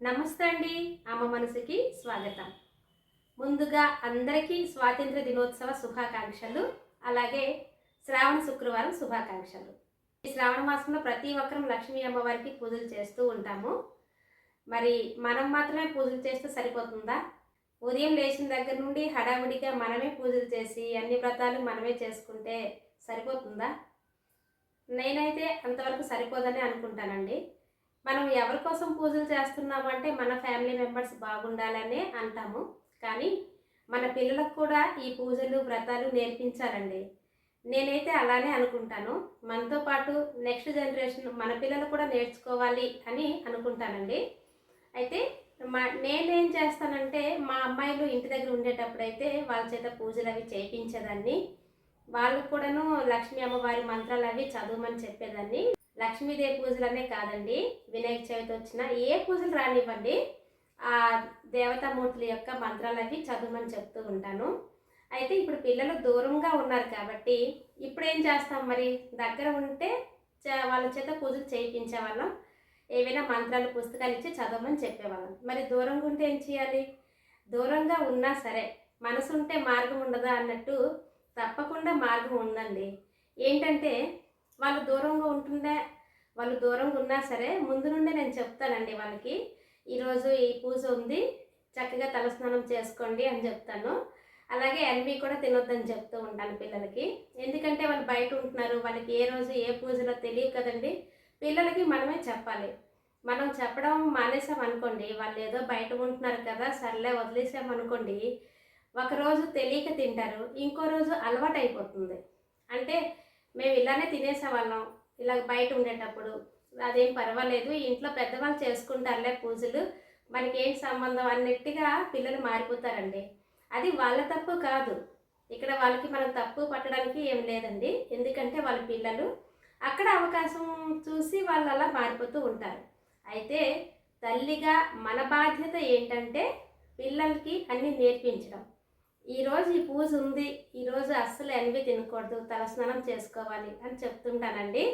నమస్తే అండి. అమ్మ మనసుకి స్వాగతం. ముందుగా అందరికీ స్వాతంత్ర దినోత్సవ శుభాకాంక్షలు అలాగే శ్రావణ శుక్రవారం శుభాకాంక్షలు. ఈ శ్రావణ మాసంలో ప్రతి ఒక్కరం లక్ష్మీ అమ్మవారికి పూజలు చేస్తూ ఉంటాము. మరి మనం మాత్రమే పూజలు చేస్తే సరిపోతుందా? ఉదయం లేచిన దగ్గర నుండి హడావుడిగా మనమే పూజలు చేసి అన్ని వ్రతాలు మనమే చేసుకుంటే సరిపోతుందా? నేనైతే అంతవరకు సరిపోదని అనుకుంటానండి. మనం ఎవరి కోసం పూజలు చేస్తున్నామంటే మన ఫ్యామిలీ మెంబర్స్ బాగుండాలనే అంటాము. కానీ మన పిల్లలకు కూడా ఈ పూజలు వ్రతాలు నేర్పించాలండి. నేనైతే అలానే అనుకుంటాను. మనతో పాటు నెక్స్ట్ జనరేషన్ మన పిల్లలు కూడా నేర్చుకోవాలి అని అనుకుంటానండి. అయితే మా నేనేం చేస్తానంటే మా అమ్మాయిలు ఇంటి దగ్గర ఉండేటప్పుడైతే వాళ్ళ చేత పూజలు అవి చేయించేదాన్ని. వాళ్ళకు కూడాను లక్ష్మీ అమ్మవారి మంత్రాలు అవి చదవమని చెప్పేదాన్ని. లక్ష్మీదేవి పూజలనే కాదండి. వినాయక చవితి వచ్చిన ఏ పూజలు రానివ్వండి. ఆ దేవతామూర్తుల యొక్క మంత్రాలు అవి చదవమని చెప్తూ ఉంటాను. అయితే ఇప్పుడు పిల్లలు దూరంగా ఉన్నారు కాబట్టి ఇప్పుడు ఏం చేస్తాం మరి? దగ్గర ఉంటే చ- వాళ్ళ చేత పూజలు చేయించే వాళ్ళం. ఏవైనా మంత్రాలు పుస్తకాలు ఇచ్చి చదవమని చెప్పేవాళ్ళం. మరి దూరంగా ఉంటే ఏం చేయాలి? దూరంగా ఉన్నా సరే మనసు ఉంటే మార్గం ఉండదా అన్నట్టు తప్పకుండా మార్గం ఉందండి. ఏంటంటే వాళ్ళు దూరంగా ఉంటుండే వాళ్ళు దూరంగా ఉన్నా సరే ముందు నుండే నేను చెప్తానండి వాళ్ళకి ఈరోజు ఈ పూజ ఉంది చక్కగా తలస్నానం చేసుకోండి అని చెప్తాను. అలాగే ఎన్వి కూడా తినొద్దని చెప్తూ ఉంటాను పిల్లలకి. ఎందుకంటే వాళ్ళు బయట ఉంటున్నారు వాళ్ళకి ఏ రోజు ఏ పూజలో తెలియదు కదండి. పిల్లలకి మనమే చెప్పాలి. మనం చెప్పడం మానేసాం అనుకోండి వాళ్ళు ఏదో బయట ఉంటున్నారు కదా సర్లే వదిలేసాం అనుకోండి ఒకరోజు తెలియక తింటారు ఇంకో రోజు అలవాటు అయిపోతుంది అంటే మేము ఇలానే తినేసేవాళ్ళం. ఇలా బయట ఉండేటప్పుడు. అదేం పర్వాలేదు. ఇంట్లో పెద్దవాళ్ళు చేసుకుంటారులే పూజలు. మనకి ఏం సంబంధం? అన్నట్టుగా పిల్లలు మారిపోతారండి. అది వాళ్ళ తప్పు కాదు. ఇక్కడ వాళ్ళకి మనం తప్పు పట్టడానికి ఏం లేదండి. ఎందుకంటే వాళ్ళ పిల్లలు అక్కడ అవకాశం చూసి వాళ్ళు అలా మారిపోతూ ఉంటారు. అయితే తల్లిగా మన బాధ్యత ఏంటంటే పిల్లలకి అన్నీ నేర్పించడం. ఈరోజు ఈ పూజ ఉంది. ఈరోజు అస్సలు ఎనివి తినకూడదు. తలస్నానం చేసుకోవాలి అని చెప్తుంటానండి.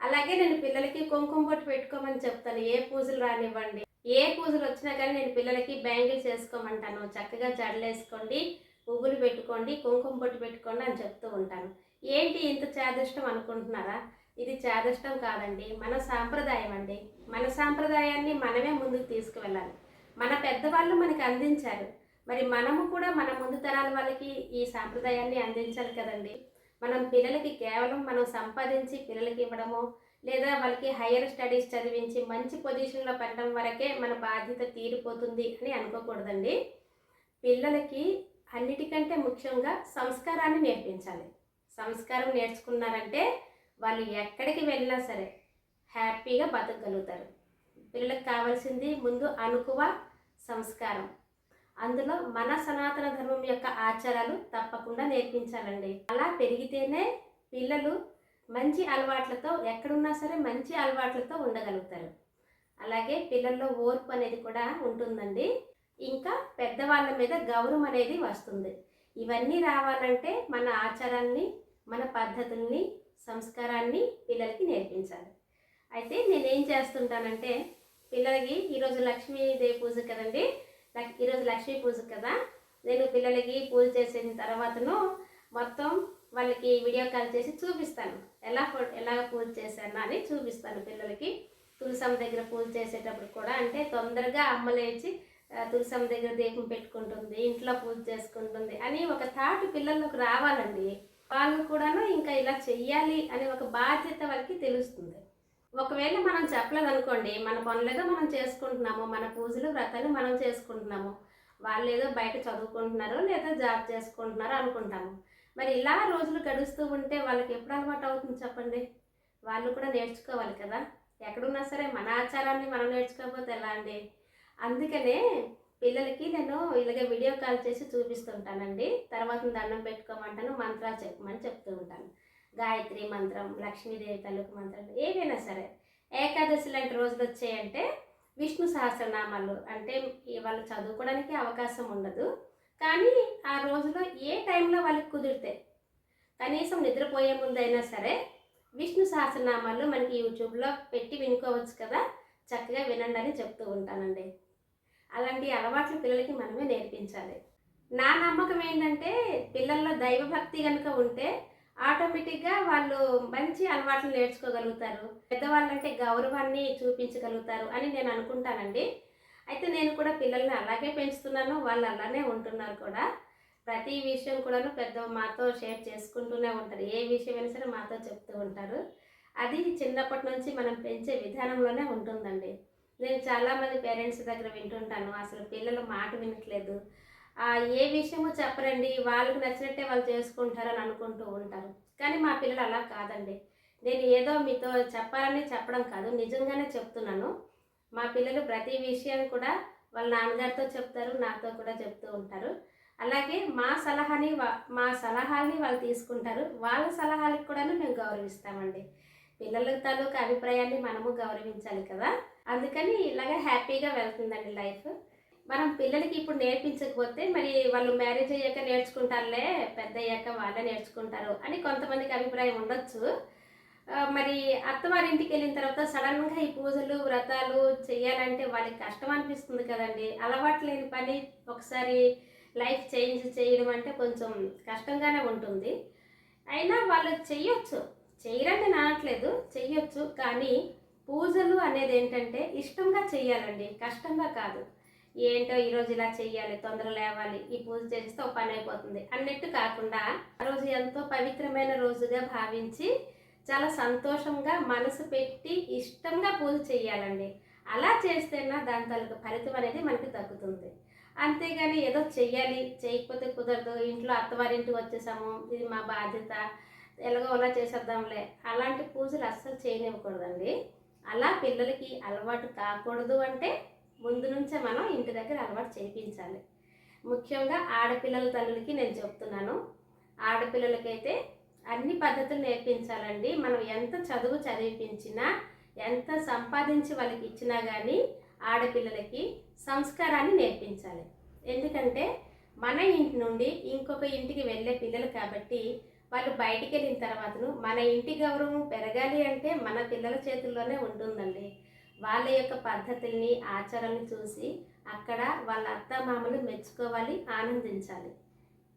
అలాగే నేను పిల్లలకి కుంకుమ బొట్టు పెట్టుకోమని చెప్తాను. ఏ పూజలు రానివ్వండి. ఏ పూజలు వచ్చినా కానీ నేను పిల్లలకి బ్యాంగిల్స్ వేసుకోమంటాను చక్కగా జడలేసుకోండి పువ్వులు పెట్టుకోండి కుంకుమ బొట్టు పెట్టుకోండి అని చెప్తూ ఉంటాను. ఏంటి ఇంత చేదృష్టం అనుకుంటున్నారా? ఇది చేదృష్టం కాదండి. మన సాంప్రదాయం అండి. మన సాంప్రదాయాన్ని మనమే ముందుకు తీసుకువెళ్ళాలి. మన పెద్దవాళ్ళు మనకి అందించారు. మరి మనము కూడా మన ముందు తరాల వాళ్ళకి ఈ సాంప్రదాయాన్ని అందించాలి కదండి. మనం పిల్లలకి కేవలం మనం సంపాదించి పిల్లలకి ఇవ్వడము లేదా వాళ్ళకి హైయర్ స్టడీస్ చదివించి మంచి పొజిషన్లో పెట్టడం వరకే మన బాధ్యత తీరిపోతుంది అని అనుకోకూడదండి. పిల్లలకి అన్నిటికంటే ముఖ్యంగా సంస్కారాన్ని నేర్పించాలి. సంస్కారం నేర్చుకున్నారంటే వాళ్ళు ఎక్కడికి వెళ్ళినా సరే హ్యాపీగా బతకగలుగుతారు. పిల్లలకు కావాల్సింది ముందు అనుకువ సంస్కారం. అందులో మన సనాతన ధర్మం యొక్క ఆచారాలు తప్పకుండా నేర్పించాలండి. అలా పెరిగితేనే పిల్లలు మంచి అలవాట్లతో ఎక్కడున్నా సరే మంచి అలవాట్లతో ఉండగలుగుతారు. అలాగే పిల్లల్లో ఓర్పు అనేది కూడా ఉంటుందండి. ఇంకా పెద్దవాళ్ళ మీద గౌరవం అనేది వస్తుంది. ఇవన్నీ రావాలంటే మన ఆచారాన్ని మన పద్ధతుల్ని సంస్కారాన్ని పిల్లలకి నేర్పించాలి. అయితే నేనేం చేస్తుంటానంటే పిల్లలకి ఈరోజు లక్ష్మీదేవి పూజ కదండి ఈరోజు లక్ష్మీ పూజ కదా? నేను పిల్లలకి పూజ చేసిన తర్వాతను మొత్తం వాళ్ళకి వీడియో కాల్ చేసి చూపిస్తాను. ఎలా ఎలా పూజ చేశాను అని చూపిస్తాను పిల్లలకి. తులసమ్మ దగ్గర పూజ చేసేటప్పుడు కూడా అంటే తొందరగా అమ్మ లేచి తులసమ్మ దగ్గర దీపం పెట్టుకుంటుంది ఇంట్లో పూజ చేసుకుంటుంది అని ఒక థాట్ పిల్లలకు రావాలండి. వాళ్ళు కూడాను ఇంకా ఇలా చెయ్యాలి అనే ఒక బాధ్యత వాళ్ళకి తెలుస్తుంది. ఒకవేళ మనం చెప్పలేదు అనుకోండి మన పనులేదో మనం చేసుకుంటున్నాము మన పూజలు వ్రతాలు మనం చేసుకుంటున్నాము. వాళ్ళు ఏదో బయట చదువుకుంటున్నారు లేదా జాబ్ చేసుకుంటున్నారు అనుకుంటాము. మరి ఇలా రోజులు గడుస్తూ ఉంటే వాళ్ళకి ఎప్పుడు అలవాటు అవుతుంది చెప్పండి? వాళ్ళు కూడా నేర్చుకోవాలి కదా. ఎక్కడున్నా సరే మన ఆచారాన్ని మనం నేర్చుకోకపోతే ఎలా అండి? అందుకనే పిల్లలకి నేను ఇలాగే వీడియో కాల్ చేసి చూపిస్తుంటానండి. తర్వాత దండం పెట్టుకోమంటాను మంత్రాలు చెప్పమని చెప్తూ ఉంటాను. గాయత్రి మంత్రం లక్ష్మీదేవి తల్లుకు మంత్రం ఏవైనా సరే. ఏకాదశి లాంటి రోజులు వచ్చాయంటే విష్ణు సహస్రనామాలు అంటే వాళ్ళు చదువుకోవడానికి అవకాశం ఉండదు. కానీ ఆ రోజులో ఏ టైంలో వాళ్ళకి కుదిరితే కనీసం నిద్రపోయే ముందైనా సరే విష్ణు సహస్రనామాలు మనకి యూట్యూబ్లో పెట్టి వినుకోవచ్చు కదా. చక్కగా వినండి అని చెప్తూ ఉంటానండి. అలాంటి అలవాట్లు పిల్లలకి మనమే నేర్పించాలి. నా నమ్మకం ఏంటంటే పిల్లల్లో దైవభక్తి కనుక ఉంటే ఆటోమేటిక్గా వాళ్ళు మంచి అలవాట్లు నేర్చుకోగలుగుతారు. పెద్దవాళ్ళంటే గౌరవాన్ని చూపించగలుగుతారు అని నేను అనుకుంటానండి. అయితే నేను కూడా పిల్లల్ని అలాగే పెంచుతున్నాను వాళ్ళు అలానే ఉంటున్నారు కూడా. ప్రతి విషయం కూడాను పెద్ద మాతో షేర్ చేసుకుంటూనే ఉంటారు. ఏ విషయమైనా సరే మాతో చెప్తూ ఉంటారు. అది చిన్నప్పటి నుంచి మనం పెంచే విధానంలోనే ఉంటుందండి. నేను చాలామంది పేరెంట్స్ దగ్గర వింటుంటాను అసలు పిల్లలు మాట వినట్లేదు. ఏ విషయము చెప్పరండి. వాళ్ళకు నచ్చినట్టే వాళ్ళు చేసుకుంటారు అని అనుకుంటూ ఉంటారు. కానీ మా పిల్లలు అలా కాదండి. నేను ఏదో మీతో చెప్పాలని చెప్పడం కాదు. నిజంగానే చెప్తున్నాను. మా పిల్లలు ప్రతి విషయం కూడా వాళ్ళ నాన్నగారితో చెప్తారు నాతో కూడా చెప్తూ ఉంటారు. అలాగే మా సలహాని వా- మా సలహాల్ని వాళ్ళు తీసుకుంటారు. వాళ్ళ సలహాలకు కూడాను మేము గౌరవిస్తామండి. పిల్లల తాలూకు అభిప్రాయాన్ని మనము గౌరవించాలి కదా. అందుకని ఇలాగ హ్యాపీగా వెళ్తుందండి లైఫ్. మనం పిల్లలకి ఇప్పుడు నేర్పించకపోతే మరి వాళ్ళు మ్యారేజ్ అయ్యాక నేర్చుకుంటారులే పెద్ద అయ్యాక వాళ్ళే నేర్చుకుంటారు అని కొంతమందికి అభిప్రాయం ఉండొచ్చు. మరి అత్తవారింటికి వెళ్ళిన తర్వాత సడన్గా ఈ పూజలు వ్రతాలు చేయాలంటే వాళ్ళకి కష్టం అనిపిస్తుంది కదండి. అలవాటు లేని పని ఒకసారి లైఫ్ చేంజ్ చేయడం అంటే కొంచెం కష్టంగానే ఉంటుంది. అయినా వాళ్ళు చెయ్యొచ్చు. చెయ్యరని నేను చెయ్యొచ్చు. కానీ పూజలు అనేది ఏంటంటే ఇష్టంగా చెయ్యాలండి. కష్టంగా కాదు. ఏంటో ఈరోజు ఇలా చేయాలి తొందర లేవాలి ఈ పూజ చేస్తే ఒక పని అయిపోతుంది. అన్నట్టు కాకుండా ఆ రోజు ఎంతో పవిత్రమైన రోజుగా భావించి చాలా సంతోషంగా మనసు పెట్టి ఇష్టంగా పూజ చేయాలండి అలా చేస్తేనా దాని తాలూకు ఫలితం అనేది మనకి దక్కుతుంది అంతేగాని ఏదో చెయ్యాలి చేయకపోతే కుదరదు ఇంట్లో అత్తవారింటికి వచ్చేసాము ఇది మా బాధ్యత ఎలాగో అలా చేసేద్దాంలే అలాంటి పూజలు అస్సలు చేయనివ్వకూడదండి. అలా పిల్లలకి అలవాటు కాకూడదు అంటే ముందు నుంచే మనం ఇంటి దగ్గర అలవాటు చేయించాలి. ముఖ్యంగా ఆడపిల్లల తల్లులకి నేను చెప్తున్నాను. ఆడపిల్లలకైతే అన్ని పద్ధతులు నేర్పించాలండి. మనం ఎంత చదువు చదివిపించినా ఎంత సంపాదించి వాళ్ళకి ఇచ్చినా కానీ ఆడపిల్లలకి సంస్కారాన్ని నేర్పించాలి. ఎందుకంటే మన ఇంటి నుండి ఇంకొక ఇంటికి వెళ్ళే పిల్లలు కాబట్టి వాళ్ళు బయటికి వెళ్ళిన తర్వాతను మన ఇంటి గౌరవం పెరగాలి అంటే మన పిల్లల చేతుల్లోనే ఉంటుందండి. వాళ్ళ యొక్క పద్ధతుల్ని ఆచారాన్ని చూసి అక్కడ వాళ్ళ అత్త మామలు మెచ్చుకోవాలి ఆనందించాలి.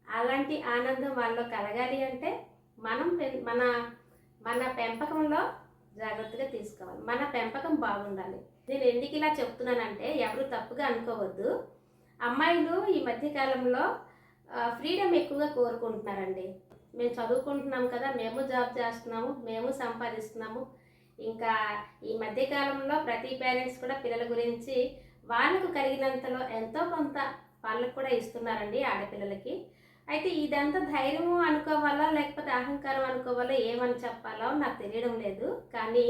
అలాంటి ఆనందం వాళ్ళలో కలగాలి అంటే మనం మన మన పెంపకంలో జాగ్రత్తగా తీసుకోవాలి. మన పెంపకం బాగుండాలి. నేను ఎందుకు ఇలా చెప్తున్నానంటే ఎవరు తప్పుగా అనుకోవద్దు. అమ్మాయిలు ఈ మధ్యకాలంలో ఫ్రీడమ్ ఎక్కువగా కోరుకుంటున్నారండి. మేము చదువుకుంటున్నాం కదా మేము జాబ్ చేస్తున్నాము మేము సంపాదిస్తున్నాము ఇంకా ఈ మధ్యకాలంలో ప్రతి పేరెంట్స్ కూడా పిల్లల గురించి వాళ్ళకు కలిగినంతలో ఎంతో కొంత వాళ్ళకు కూడా ఇస్తున్నారండి ఆడపిల్లలకి. అయితే ఇదంతా ధైర్యము అనుకోవాలా లేకపోతే అహంకారం అనుకోవాలా ఏమని చెప్పాలో నాకు తెలియడం లేదు. కానీ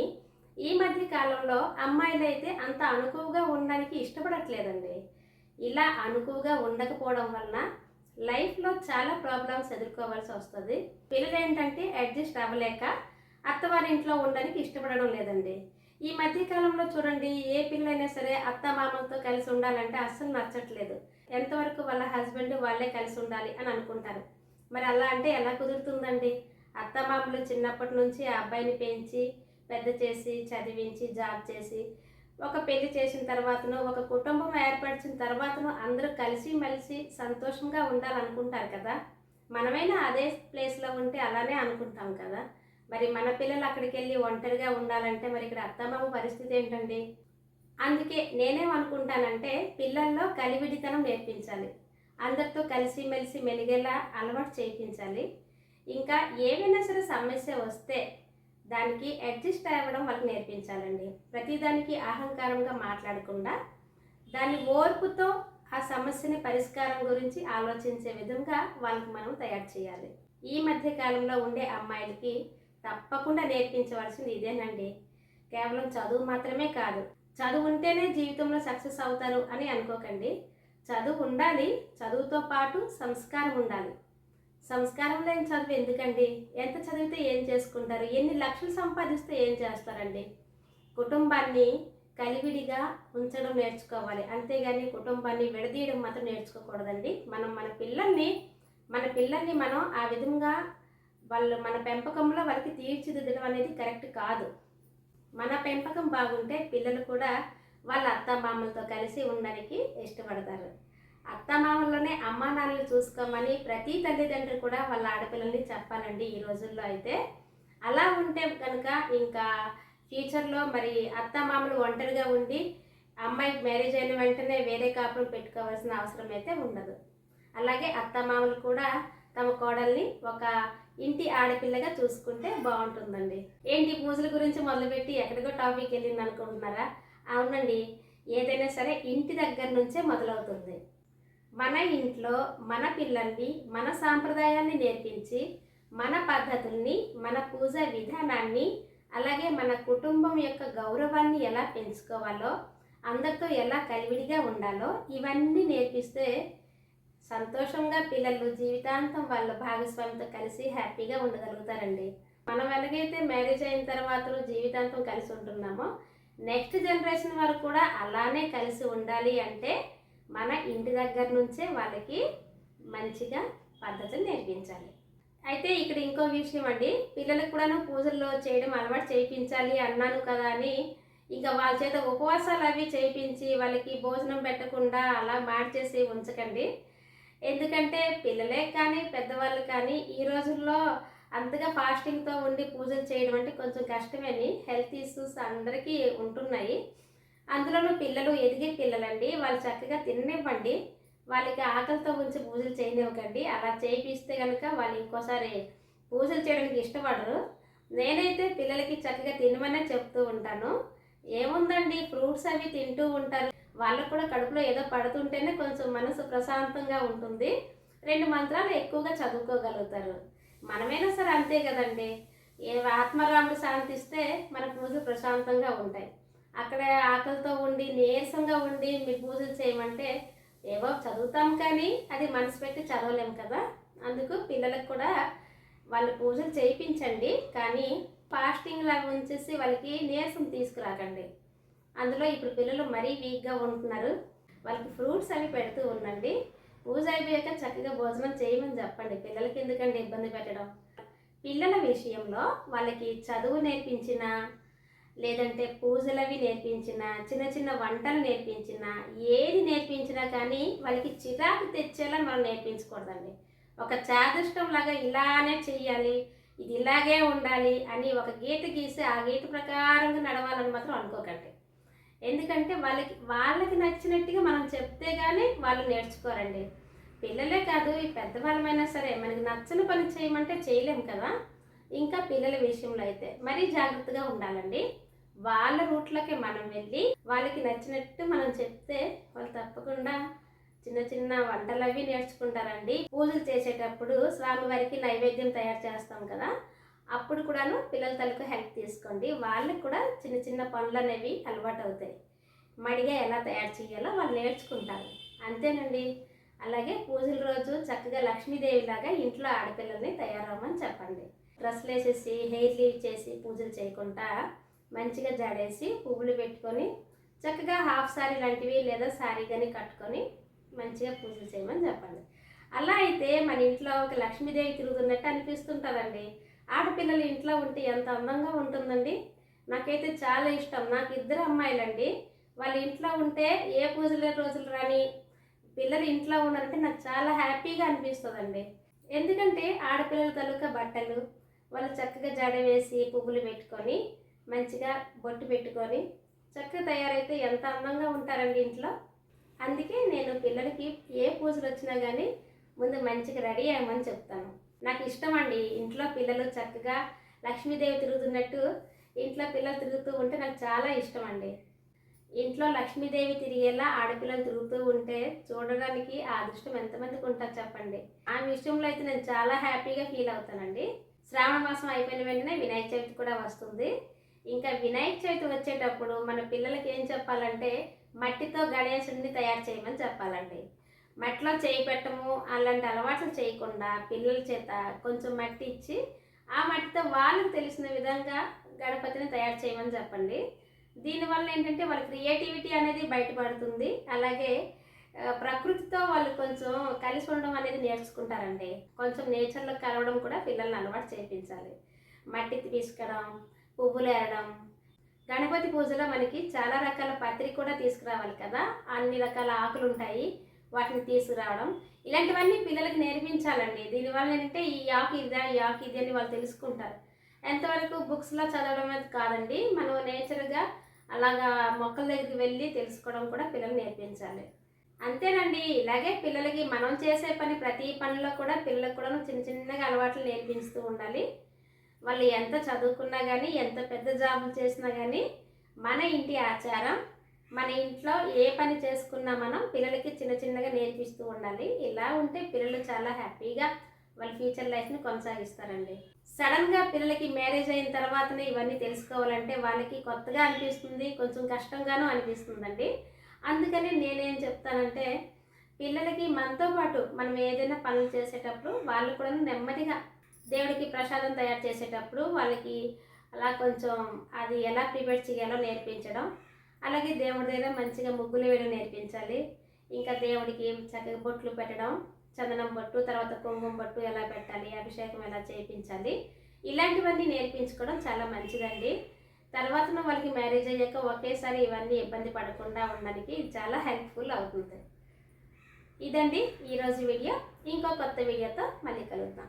ఈ మధ్య కాలంలో అమ్మాయిలు అయితే అంత అనుకువగా ఉండడానికి ఇష్టపడట్లేదండి. ఇలా అనుకువగా ఉండకపోవడం వలన లైఫ్లో చాలా ప్రాబ్లమ్స్ ఎదుర్కోవాల్సి వస్తుంది. పిల్లలు ఏంటంటే అడ్జస్ట్ అవ్వలేక అత్తవారింట్లో ఉండడానికి ఇష్టపడడం లేదండి. ఈ మధ్యకాలంలో చూడండి ఏ పిల్లైనా సరే అత్త మామలతో కలిసి ఉండాలంటే అస్సలు నచ్చట్లేదు. ఎంతవరకు వాళ్ళ హస్బెండ్ వాళ్ళే కలిసి ఉండాలి అని అనుకుంటారు. మరి అలా అంటే ఎలా కుదురుతుందండి? అత్తమామలు చిన్నప్పటి నుంచి ఆ అబ్బాయిని పెంచి పెద్ద చేసి చదివించి జాబ్ చేసి ఒక పెళ్ళి చేసిన తర్వాతను ఒక కుటుంబం ఏర్పరిచిన తర్వాతను అందరూ కలిసి మెలిసి సంతోషంగా ఉండాలనుకుంటారు కదా? మనమైనా అదే ప్లేస్లో ఉంటే అలానే అనుకుంటాం కదా? మరి మన పిల్లలు అక్కడికి వెళ్ళి ఒంటరిగా ఉండాలంటే మరి ఇక్కడ అత్తమామ పరిస్థితి ఏంటండి? అందుకే నేనేమనుకుంటానంటే పిల్లల్లో కలివిడితనం నేర్పించాలి. అందరితో కలిసి మెలిసి మెలిగేలా అలవాటు చేయించాలి. ఇంకా ఏమైనా సరే సమస్య వస్తే దానికి అడ్జస్ట్ అవ్వడం వాళ్ళకి నేర్పించాలండి. ప్రతిదానికి అహంకారంగా మాట్లాడకుండా దాన్ని ఓర్పుతో ఆ సమస్యని పరిష్కారం గురించి ఆలోచించే విధంగా వాళ్ళకి మనం తయారు చేయాలి. ఈ మధ్య కాలంలో ఉండే అమ్మాయిలకి తప్పకుండా నేర్పించవలసింది ఇదేనండి. కేవలం చదువు మాత్రమే కాదు చదువు ఉంటేనే జీవితంలో సక్సెస్ అవుతారు అని అనుకోకండి. చదువు ఉండాలి చదువుతో పాటు సంస్కారం ఉండాలి. సంస్కారం లేని చదువు ఎందుకండి? ఎంత చదివితే ఏం చేసుకుంటారు? ఎన్ని లక్షలు సంపాదిస్తే ఏం చేస్తారండి? కుటుంబాన్ని కలివిడిగా ఉంచడం నేర్చుకోవాలి. అంతేగాని కుటుంబాన్ని విడదీయడం మాత్రం నేర్చుకోకూడదండి. మనం మన పిల్లల్ని మన పిల్లల్ని మనం ఆ విధంగా వాళ్ళు మన పెంపకంలో వాళ్ళకి తీర్చిదిద్దడం అనేది కరెక్ట్ కాదు. మన పెంపకం బాగుంటే పిల్లలు కూడా వాళ్ళ అత్తమామలతో కలిసి ఉండడానికి ఇష్టపడతారు. అత్తమామల్లోనే అమ్మా నాన్నలు చూసుకోమని ప్రతి తల్లిదండ్రులు కూడా వాళ్ళ ఆడపిల్లల్ని చెప్పాలండి ఈ రోజుల్లో అయితే. అలా ఉంటే కనుక ఇంకా ఫ్యూచర్లో మరి అత్తమామలు ఒంటరిగా ఉండి అమ్మాయికి మ్యారేజ్ అయిన వెంటనే వేరే కాపురం పెట్టుకోవాల్సిన అవసరం అయితే ఉండదు. అలాగే అత్తమామలు కూడా తమ కోడల్ని ఒక ఇంటి ఆడపిల్లగా చూసుకుంటే బాగుంటుందండి. ఏంటి పూజల గురించి మొదలుపెట్టి ఎక్కడికో టాపిక్ వెళ్ళింది అనుకుంటున్నారా? అవునండి. ఏదైనా సరే ఇంటి దగ్గర నుంచే మొదలవుతుంది. మన ఇంట్లో మన పిల్లల్ని మన సాంప్రదాయాన్ని నేర్పించి మన పద్ధతుల్ని మన పూజ విధానాన్ని అలాగే మన కుటుంబం యొక్క గౌరవాన్ని ఎలా పెంచుకోవాలో అందరితో ఎలా కలివిడిగా ఉండాలో ఇవన్నీ నేర్పిస్తే సంతోషంగా పిల్లలు జీవితాంతం వాళ్ళ భాగస్వామితో కలిసి హ్యాపీగా ఉండగలుగుతారండి. మనం ఎలాగైతే మ్యారేజ్ అయిన తర్వాత జీవితాంతం కలిసి ఉంటున్నామో నెక్స్ట్ జనరేషన్ వారు కూడా అలానే కలిసి ఉండాలి అంటే మన ఇంటి దగ్గర నుంచే వాళ్ళకి మంచిగా పద్ధతులు నేర్పించాలి. అయితే ఇక్కడ ఇంకో విషయం అండి పిల్లలకు కూడాను పూజల్లో చేయడం అలవాటు చేయించాలి అన్నాను కదా అని ఇంకా వాళ్ళ చేత ఉపవాసాలు అవి చేయించి వాళ్ళకి భోజనం పెట్టకుండా అలా మార్చేసి ఉంచకండి. ఎందుకంటే పిల్లలే కానీ పెద్దవాళ్ళు కానీ ఈ రోజుల్లో అంతగా ఫాస్టింగ్తో ఉండి పూజలు చేయడం అంటే కొంచెం కష్టమని. హెల్త్ ఇష్యూస్ అందరికీ ఉంటున్నాయి. అందులోనూ పిల్లలు ఎదిగే పిల్లలండి వాళ్ళు చక్కగా తిననివ్వండి. వాళ్ళకి ఆకలితో ఉంచి పూజలు చేయనివ్వకండి. అలా చేయిస్తే కనుక వాళ్ళు ఇంకోసారి పూజలు చేయడానికి ఇష్టపడరు. నేనైతే పిల్లలకి చక్కగా తినమనే చెప్తూ ఉంటాను. ఏముందండి? ఫ్రూట్స్ అవి తింటూ ఉంటారు. వాళ్ళకు కూడా కడుపులో ఏదో పడుతుంటేనే కొంచెం మనసు ప్రశాంతంగా ఉంటుంది. రెండు మంత్రాలు ఎక్కువగా చదువుకోగలుగుతారు. మనమైనా సరే అంతే కదండి. ఏ ఆత్మరాముడు శాంతిస్తే మన పూజలు ప్రశాంతంగా ఉంటాయి. అక్కడ ఆకలితో ఉండి నీరసంగా ఉండి మీరు పూజలు చేయమంటే ఏవో చదువుతాం కానీ అది మనసు పెట్టి చదవలేం కదా. అందుకు పిల్లలకు కూడా వాళ్ళ పూజలు చేయించండి కానీ ఫాస్టింగ్ లాగా ఉంచేసి వాళ్ళకి నీరసం తీసుకురాకండి. అందులో ఇప్పుడు పిల్లలు మరీ వీక్గా ఉంటున్నారు. వాళ్ళకి ఫ్రూట్స్ అవి పెడుతూ ఉండండి. పూజ అయిపోయాక చక్కగా భోజనం చేయమని చెప్పండి. పిల్లలకి ఎందుకండి ఇబ్బంది పెట్టడం? పిల్లల విషయంలో వాళ్ళకి చదువు నేర్పించిన లేదంటే పూజలవి నేర్పించిన చిన్న చిన్న వంటలు నేర్పించిన ఏది నేర్పించినా కానీ వాళ్ళకి చిరాకు తెచ్చేలా మనం నేర్పించకూడదండి. ఒక చాదృష్టం లాగా ఇలానే చెయ్యాలి ఇది ఇలాగే ఉండాలి అని ఒక గీత గీసి ఆ గీత ప్రకారంగా నడవాలని మాత్రం అనుకోకండి. ఎందుకంటే వాళ్ళకి వాళ్ళకి నచ్చినట్టుగా మనం చెప్తే కానీ వాళ్ళు నేర్చుకోరండి. పిల్లలే కాదు ఈ పెద్దవాళ్ళమైనా సరే మనకి నచ్చని పని చేయమంటే చేయలేం కదా. ఇంకా పిల్లల విషయంలో అయితే మరీ జాగ్రత్తగా ఉండాలండి. వాళ్ళ రూట్లకే మనం వెళ్ళి వాళ్ళకి నచ్చినట్టు మనం చెప్తే వాళ్ళు తప్పకుండా చిన్న చిన్న వంటలు అవి నేర్చుకుంటారండి. పూజలు చేసేటప్పుడు స్వామివారికి నైవేద్యం తయారు చేస్తాం కదా. అప్పుడు కూడాను పిల్లల తలకు హెల్ప్ తీసుకోండి. వాళ్ళకి కూడా చిన్న చిన్న పనులు అనేవి అలవాటు అవుతాయి. మడిగా ఎలా తయారు చేయాలో వాళ్ళు నేర్చుకుంటారు. అంతేనండి. అలాగే పూజల రోజు చక్కగా లక్ష్మీదేవిలాగా ఇంట్లో ఆడపిల్లల్ని తయారవ్వమని చెప్పండి. డ్రెస్సులు వేసేసి హెయిర్ లీవ్ చేసి పూజలు చేయకుండా మంచిగా జాడేసి పువ్వులు పెట్టుకొని చక్కగా హాఫ్ సారీ లాంటివి లేదా సారీ కానీ కట్టుకొని మంచిగా పూజలు చేయమని చెప్పండి. అలా అయితే మన ఇంట్లో ఒక లక్ష్మీదేవి తిరుగుతున్నట్టు అనిపిస్తుంటుందండి. ఆడపిల్లలు ఇంట్లో ఉంటే ఎంత అందంగా ఉంటుందండి. నాకైతే చాలా ఇష్టం. నాకు ఇద్దరు అమ్మాయిలండి. వాళ్ళ ఇంట్లో ఉంటే ఏ పూజలే రోజులు రాని పిల్లలు ఇంట్లో ఉన్నారంటే నాకు చాలా హ్యాపీగా అనిపిస్తుందండి. ఎందుకంటే ఆడపిల్లల తలుక బట్టలు వాళ్ళు చక్కగా జడ వేసి పువ్వులు పెట్టుకొని మంచిగా బొట్టు పెట్టుకొని చక్కగా తయారైతే ఎంత అందంగా ఉంటారండి ఇంట్లో. అందుకే నేను పిల్లలకి ఏ పూజలు వచ్చినా కానీ ముందు మంచిగా రెడీ అయ్యమని చెప్తాను. నాకు ఇష్టం అండి ఇంట్లో పిల్లలు చక్కగా లక్ష్మీదేవి తిరుగుతున్నట్టు ఇంట్లో పిల్లలు తిరుగుతూ ఉంటే నాకు చాలా ఇష్టం అండి ఇంట్లో లక్ష్మీదేవి తిరిగేలా ఆడపిల్లలు తిరుగుతూ ఉంటే చూడడానికి ఆ అదృష్టం ఎంతమందికి ఉంటారు చెప్పండి. ఆ విషయంలో అయితే నేను చాలా హ్యాపీగా ఫీల్ అవుతానండి. శ్రావణ మాసం అయిపోయిన వెంటనే వినాయక చవితి కూడా వస్తుంది. ఇంకా వినాయక చవితి వచ్చేటప్పుడు మన పిల్లలకి ఏం చెప్పాలంటే మట్టితో గణేశుడిని తయారు చేయమని చెప్పాలండి. మట్టిలో చేయి పెట్టము అలాంటి అలవాట్లు చేయకుండా పిల్లల చేత కొంచెం మట్టి ఇచ్చి ఆ మట్టితో వాళ్ళకి తెలిసిన విధంగా గణపతిని తయారు చేయమని చెప్పండి. దీనివల్ల ఏంటంటే వాళ్ళ క్రియేటివిటీ అనేది బయటపడుతుంది. అలాగే ప్రకృతితో వాళ్ళు కొంచెం కలిసి ఉండడం అనేది నేర్చుకుంటారండి. కొంచెం నేచర్లో కలవడం కూడా పిల్లల్ని అలవాటు చేయించాలి. మట్టి తీసుకోవడం పువ్వులు ఏరడం. గణపతి పూజలో మనకి చాలా రకాల పత్రి కూడా తీసుకురావాలి కదా. అన్ని రకాల ఆకులు ఉంటాయి వాటిని తీసుకురావడం. ఇలాంటివన్నీ పిల్లలకి నేర్పించాలండి. దీనివల్ల ఏంటంటే ఈ ఆకు ఇదా ఈ యాక్ ఇది అని వాళ్ళు తెలుసుకుంటారు. ఎంతవరకు బుక్స్లో చదవడం అనేది కాదండి. మనం నేచర్గా అలాగా మొక్కల దగ్గరికి వెళ్ళి తెలుసుకోవడం కూడా పిల్లలు నేర్పించాలి. అంతేనండి. ఇలాగే పిల్లలకి మనం చేసే పని ప్రతి పనిలో కూడా పిల్లలకు కూడా చిన్న చిన్నగా అలవాట్లు నేర్పిస్తూ ఉండాలి. వాళ్ళు ఎంత చదువుకున్నా కానీ ఎంత పెద్ద జాబులు చేసినా కానీ మన ఇంటి ఆచారం మన ఇంట్లో ఏ పని చేసుకున్నా మనం పిల్లలకి చిన్న చిన్నగా నేర్పిస్తూ ఉండాలి. ఇలా ఉంటే పిల్లలు చాలా హ్యాపీగా వాళ్ళ ఫ్యూచర్ లైఫ్ని కొనసాగిస్తారండి. సడన్గా పిల్లలకి మ్యారేజ్ అయిన తర్వాతనే ఇవన్నీ తెలుసుకోవాలంటే వాళ్ళకి కొత్తగా అనిపిస్తుంది కొంచెం కష్టంగానూ అనిపిస్తుందండి. అందుకని నేనేం చెప్తానంటే పిల్లలకి మనతో పాటు మనం ఏదైనా పనులు చేసేటప్పుడు వాళ్ళు కూడా నెమ్మదిగా దేవుడికి ప్రసాదం తయారు చేసేటప్పుడు వాళ్ళకి అలా కొంచెం అది ఎలా ప్రిపేర్ చేయాలో నేర్పించడం అలాగే దేవుడి దగ్గర మంచిగా ముగ్గులు వేయడం నేర్పించాలి. ఇంకా దేవుడికి చక్కగా బొట్లు పెట్టడం చందనం బొట్టు తర్వాత కుంకుమ బొట్టు ఎలా పెట్టాలి అభిషేకం ఎలా చేయించాలి ఇలాంటివన్నీ నేర్పించుకోవడం చాలా మంచిదండి. తర్వాత వాళ్ళకి మ్యారేజ్ అయ్యాక ఒకేసారి ఇవన్నీ ఇబ్బంది పడకుండా ఉండడానికి చాలా హెల్ప్ఫుల్ అవుతుంది. ఇదండి ఈరోజు వీడియో. ఇంకో కొత్త వీడియోతో మళ్ళీ కలుద్దాం.